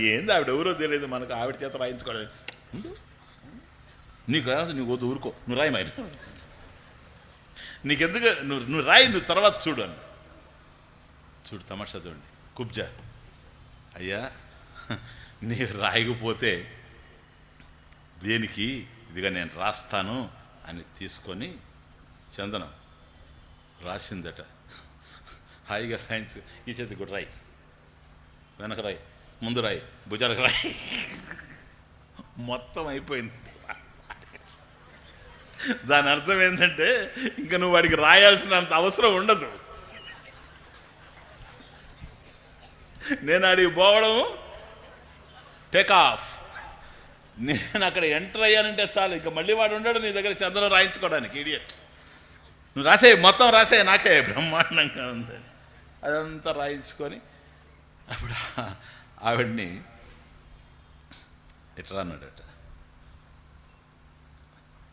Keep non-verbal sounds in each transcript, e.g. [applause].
ఏంది ఆవిడ ఎవరో తెలియదు మనకు ఆవిడ చేత రాయించుకోవడం. నీకు కాదు నీకు వద్దు ఊరుకో. నువ్వు రాయి మరి. నీకెందుకు? నువ్వు నువ్వు రాయి నువ్వు తర్వాత చూడు అని చూడు తమాషా చూడండి. కుబ్జా. అయ్యా నీ రాయకపోతే దేనికి? ఇదిగా నేను రాస్తాను అని తీసుకొని చందనం రాసిందట. హాయిగా రాయించు. ఈ చేతి కూడా రాయి. వెనక రాయి. ముందు రాయి భుజాలకు రాయి. మొత్తం అయిపోయింది. దాని అర్థం ఏంటంటే ఇంకా నువ్వు వాడికి రాయాల్సినంత అవసరం ఉండదు. నేను అడిగి పోవడం టేక్ ఆఫ్ నేను అక్కడ ఎంటర్ అయ్యానంటే చాలు ఇంకా మళ్ళీ వాడు ఉండడు నీ దగ్గర చంద్రం రాయించుకోవడానికి ఇడియట్ నువ్వు రాసే మొత్తం రాసే నాకే బ్రహ్మాండంగా ఉందని అదంతా రాయించుకొని అప్పుడు ఆవిడ్ని ఇట్లా అన్నాడట.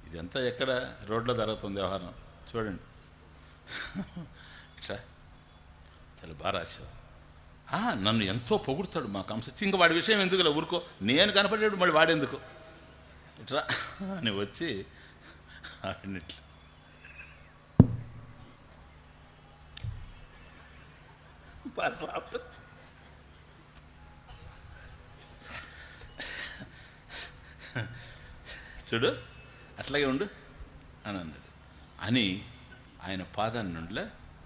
ఇదంతా ఎక్కడ రోడ్లో జరుగుతుంది వ్యవహారం? చూడండి. ఇట్లా చాలా బాగా రాశావు. ఆ, నన్ను ఎంతో పొగుడుతాడు మా కంస ఇంక వాడి విషయం ఎందుకులే ఊరుకో? నేను కనపడేడు మళ్ళీ వాడెందుకు? ఇట్లా అని వచ్చి ఆవిడని ఇట్లా. పర్వాలేదు. చూడు అట్లాగే ఉండు అని అన్నాడు. అని ఆయన పాదాన్ని నుండిలో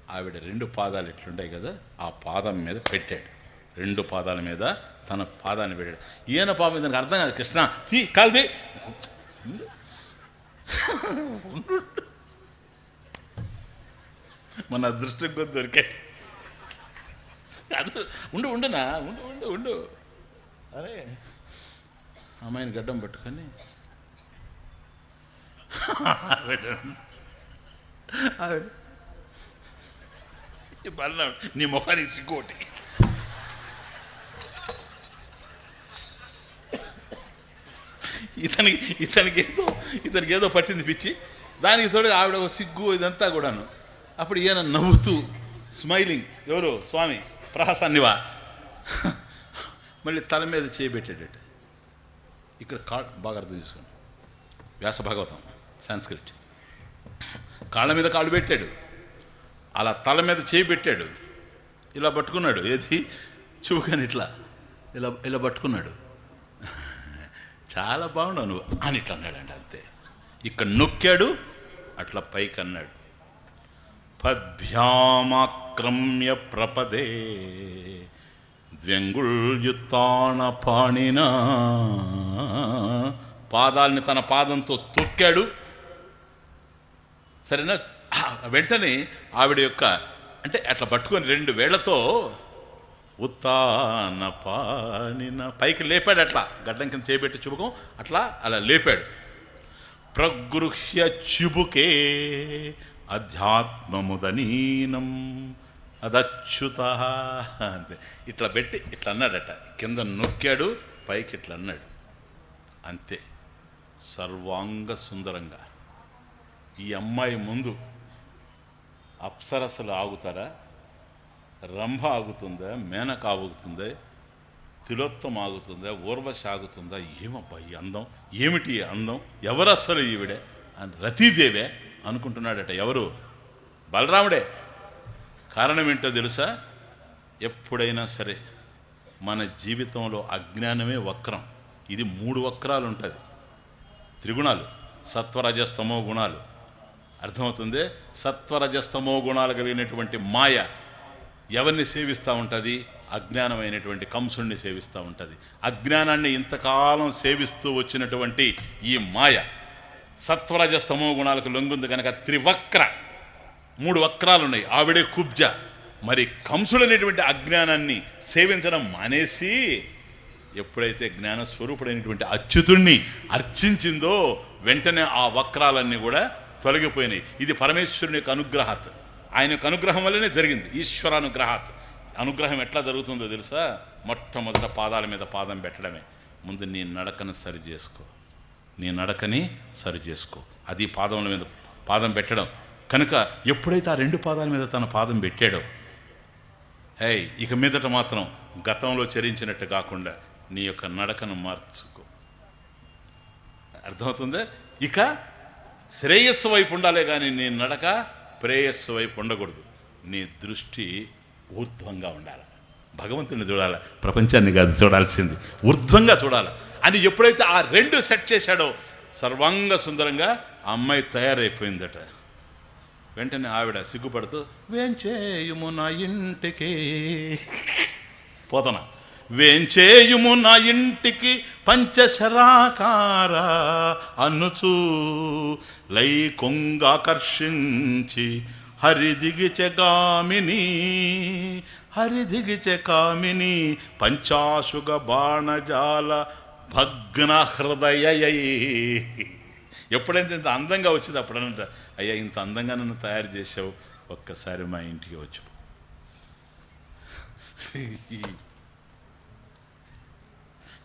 ఆవిడ రెండు పాదాలు ఎట్లుంటాయి కదా ఆ పాదం మీద పెట్టాడు. రెండు పాదాల మీద తన పాదాన్ని పెట్టాడు. ఈయన పాపం దానికి అర్థం కాదు కృష్ణ తీ కాల్ది మన అదృష్టం కొద్ది దొరికాడు. అది ఉండు ఉండునా? ఉండు ఉండు ఉండు. అరే అమ్మాయిని గడ్డం పట్టుకొని [laughs] ఆవిడ ఆవిడ ఈ పల్నాడు నీ ముఖానికి సిగ్గోటి. ఇతనికి ఇతనికి ఏదో ఇతనికి ఏదో పట్టింది పిచ్చి. దానికి తోడు ఆవిడ ఒక సిగ్గు ఇదంతా కూడాను. అప్పుడు ఈయన నవ్వుతూ స్మైలింగ్. ఎవరు? స్వామి ప్రహసాన్నివా [laughs] మళ్ళీ తల మీద చేయబెట్టేటట్టు ఇక్కడ కా బాగా అర్థం చేసుకోండి. వ్యాస భాగవతం. సంస్కృట్ కాళ్ళ మీద కాళ్ళు పెట్టాడు. అలా తల మీద చేయి పెట్టాడు. ఇలా పట్టుకున్నాడు. ఏది? చూపుకని ఇట్లా. ఇలా ఇలా పట్టుకున్నాడు. చాలా బాగున్నావు నువ్వు అని ఇట్లా అన్నాడండి అంతే. ఇక్కడ నొక్కాడు అట్లా పైకి అన్నాడు. పద్భ్యామాక్రమ్య ప్రపదే ద్వ్యంగుళ్యుత్తాన పాణిన. పాదాల్ని తన పాదంతో తొక్కాడు. సరేనా? వెంటనే ఆవిడ యొక్క అంటే అట్లా పట్టుకొని రెండు వేళ్ళతో ఉత్తాన పానిన పైకి లేపాడు అట్లా. గడ్డం కింద చేపెట్టి చుబుకం అట్లా అలా లేపాడు. ప్రగృహ్య చుబుకే అధ్యాత్మముదనీనం అదచ్యుత అంతే. ఇట్లా పెట్టి ఇట్లా అన్నాడట. కింద నొక్కాడు పైకి ఇట్లా అన్నాడు. అంతే. సర్వాంగ సుందరంగా. ఈ అమ్మాయి ముందు అప్సరసలు ఆగుతారా? రంభ ఆగుతుందా? మేనక ఆగుతుందా? తిలోత్తం ఆగుతుందా? ఊర్వశ ఆగుతుందా? ఏమబ్బా ఈ అందం? ఏమిటి అందం? ఎవరస్సలు ఈవిడే? అని రతీదేవే అనుకుంటున్నాడట. ఎవరు? బలరాముడే. కారణం ఏంటో తెలుసా? ఎప్పుడైనా సరే మన జీవితంలో అజ్ఞానమే వక్రం. ఇది మూడు వక్రాలు ఉంటుంది త్రిగుణాలు. సత్వరజస్తమో గుణాలు. అర్థమవుతుంది? సత్వరజస్తమో గుణాలు కలిగినటువంటి మాయ ఎవరిని సేవిస్తూ ఉంటుంది? అజ్ఞానమైనటువంటి కంసుణ్ణి సేవిస్తూ ఉంటుంది. అజ్ఞానాన్ని ఇంతకాలం సేవిస్తూ వచ్చినటువంటి ఈ మాయ సత్వరజస్తమో గుణాలకు లొంగుంది కనుక త్రివక్ర. మూడు వక్రాలు ఉన్నాయి ఆవిడే కుబ్జ. మరి కంసుడనేటువంటి అజ్ఞానాన్ని సేవించడం మానేసి ఎప్పుడైతే జ్ఞాన స్వరూపుడైనటువంటి అచ్యుతుణ్ణి అర్చించిందో వెంటనే ఆ వక్రాలన్నీ కూడా తొలగిపోయినాయి. ఇది పరమేశ్వరుని యొక్క అనుగ్రహాత్. ఆయన యొక్క అనుగ్రహం వల్లనే జరిగింది. ఈశ్వర అనుగ్రహాత్ అనుగ్రహం ఎట్లా జరుగుతుందో తెలుసా? మొట్టమొదట పాదాల మీద పాదం పెట్టడమే. ముందు నీ నడకను సరి చేసుకో. నీ నడకని సరి చేసుకో. అది పాదముల మీద పాదం పెట్టడం. కనుక ఎప్పుడైతే ఆ రెండు పాదాల మీద తన పాదం పెట్టాడో హే ఇక మీదట మాత్రం గతంలో చరించినట్టు కాకుండా నీ యొక్క నడకను మార్చుకో. అర్థమవుతుందా? ఇక శ్రేయస్సు వైపు ఉండాలే కానీ నీ నడక ప్రేయస్సు వైపు ఉండకూడదు. నీ దృష్టి ఊర్ధ్వంగా ఉండాలి. భగవంతుని చూడాలి. ప్రపంచాన్ని కాదు చూడాల్సింది. ఊర్ధ్వంగా చూడాలి. అని ఎప్పుడైతే ఆ రెండు సెట్ చేశాడో సర్వాంగ సుందరంగా ఆ అమ్మాయి తయారైపోయిందట. వెంటనే ఆవిడ సిగ్గుపడుతూ వేంచేయుము నా ఇంటికి? పోతన? వేంచేయుము నా ఇంటికి పంచశరాకార అనుచు. లై కొంగాకర్షించి హరిదిగిచె గామిని కామిని పంచాశుగ బాణజాల భగ్న హృదయ ఎప్పుడైతే ఇంత అందంగా వచ్చింది అప్పుడు అయ్యా ఇంత అందంగా నన్ను తయారు చేసావు ఒక్కసారి మా ఇంటికి వచ్చు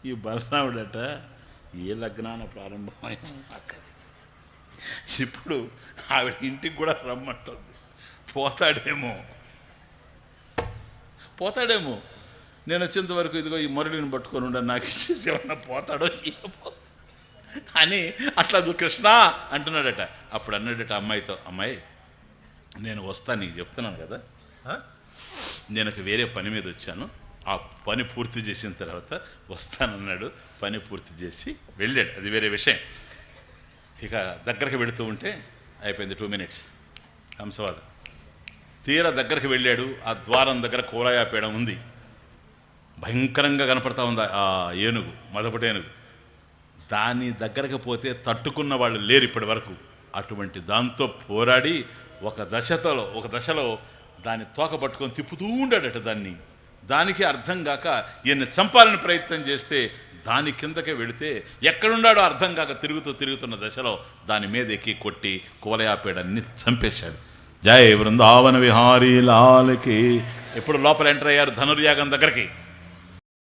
ఈ బలరాముడట ఏ లగ్నాన ప్రారంభమైన అక్కడ. ఇప్పుడు ఆవిడ ఇంటికి కూడా రమ్మంటుంది. పోతాడేమో. పోతాడేమో. నేను వచ్చేంత వరకు ఇదిగో ఈ మురళిని పట్టుకొని ఉండ నాకు ఇచ్చేసి ఏమన్నా పోతాడో ఏమో అని అట్లా కృష్ణ అంటున్నాడట. అప్పుడు అన్నాడట అమ్మాయితో అమ్మాయి నేను వస్తా నీకు చెప్తున్నాను కదా? నేను ఒక వేరే పని మీద వచ్చాను. ఆ పని పూర్తి చేసిన తర్వాత వస్తానన్నాడు. పని పూర్తి చేసి వెళ్ళాడు. అది వేరే విషయం. ఇక దగ్గరికి వెళుతూ ఉంటే అయిపోయింది టూ మినిట్స్. హంసవాద. తీర దగ్గరికి వెళ్ళాడు. ఆ ద్వారం దగ్గర కోలాయాపేడం ఉంది. భయంకరంగా కనపడతా ఉంది ఆ ఏనుగు మొదపటి ఏనుగు. దాని దగ్గరకు పోతే తట్టుకున్న వాళ్ళు లేరు ఇప్పటి వరకు. అటువంటి దాంతో పోరాడి ఒక దశతలో ఒక దశలో దాన్ని తోక పట్టుకొని తిప్పుతూ ఉండాడట దాన్ని. దానికి అర్థం కాక ఈయన చంపాలని ప్రయత్నం చేస్తే దాని కిందకే వెళితే ఎక్కడున్నాడో అర్థం కాక తిరుగుతూ తిరుగుతున్న దశలో దాని మీద ఎక్కి కొట్టి కోలయాపేడన్ని చంపేశాడు. జయ బృందావన విహారీ లాల్కి ఎప్పుడు లోపల ఎంటర్ అయ్యారు ధనుర్యాగం దగ్గరికి?